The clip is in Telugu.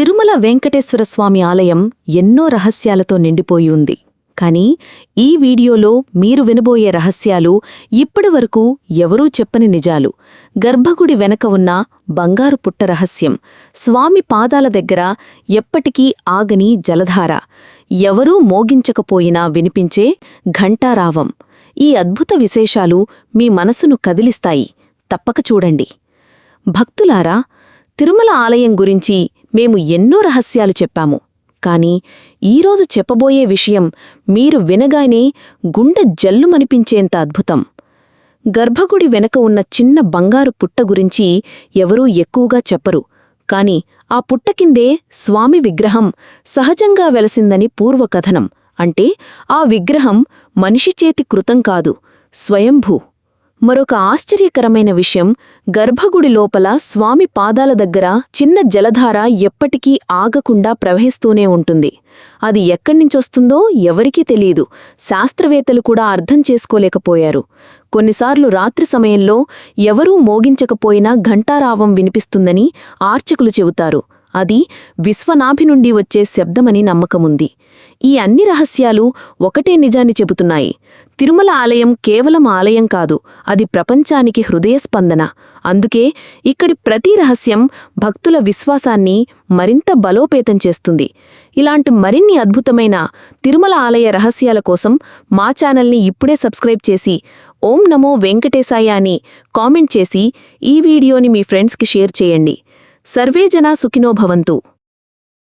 తిరుమల వెంకటేశ్వర స్వామి ఆలయం ఎన్నో రహస్యాలతో నిండిపోయి ఉంది. కానీ ఈ వీడియోలో మీరు వినబోయే రహస్యాలు ఇప్పటివరకు ఎవరూ చెప్పని నిజాలు. గర్భగుడి వెనక ఉన్న బంగారు పుట్ట రహస్యం స్వామి పాదాల దగ్గర ఎప్పటికీ ఆగని జలధార. ఎవరూ మోగించకపోయినా వినిపించే ఘంటారావం. ఈ అద్భుత విశేషాలు మీ మనసును కదిలిస్తాయి. తప్పక చూడండి. భక్తులారా తిరుమల ఆలయం గురించి మేము ఎన్నో రహస్యాలు చెప్పాము. కాని ఈరోజు చెప్పబోయే విషయం మీరు వినగానే గుండె జల్లుమనిపించేంత అద్భుతం. గర్భగుడి వెనక ఉన్న చిన్న బంగారు పుట్ట గురించి ఎవరూ ఎక్కువగా చెప్పరు. కాని ఆ పుట్ట కిందే స్వామి విగ్రహం సహజంగా వెలసిందని పూర్వకథనం. అంటే ఆ విగ్రహం మనిషి చేతి కృతం కాదు స్వయంభూ. మరొక ఆశ్చర్యకరమైన విషయం గర్భగుడి లోపల స్వామి పాదాల దగ్గర చిన్న జలధార ఎప్పటికీ ఆగకుండా ప్రవహిస్తూనే ఉంటుంది. అది ఎక్కడ్నించొస్తుందో ఎవరికీ తెలియదు శాస్త్రవేత్తలు కూడా అర్థం చేసుకోలేకపోయారు. కొన్నిసార్లు రాత్రి సమయంలో ఎవరూ మోగించకపోయినా ఘంటారావం వినిపిస్తుందని ఆర్చకులు చెబుతారు. అది విశ్వనాభి నుండి వచ్చే శబ్దమని నమ్మకముంది. ఈ అన్ని రహస్యాలు ఒకటే నిజాన్ని చెబుతున్నాయి. తిరుమల ఆలయం కేవలం ఆలయం కాదు అది ప్రపంచానికి హృదయస్పందన. అందుకే ఇక్కడి ప్రతి రహస్యం భక్తుల విశ్వాసాన్ని మరింత బలోపేతం చేస్తుంది. ఇలాంటి మరిన్ని అద్భుతమైన తిరుమల ఆలయ రహస్యాల కోసం మా ఛానల్ని ఇప్పుడే సబ్స్క్రైబ్ చేసి ఓం నమో వెంకటేశాయ అని కామెంట్ చేసి ఈ వీడియోని మీ ఫ్రెండ్స్కి షేర్ చేయండి. సర్వేజనా సుఖినోభవంతు సుఖినో భవంతు.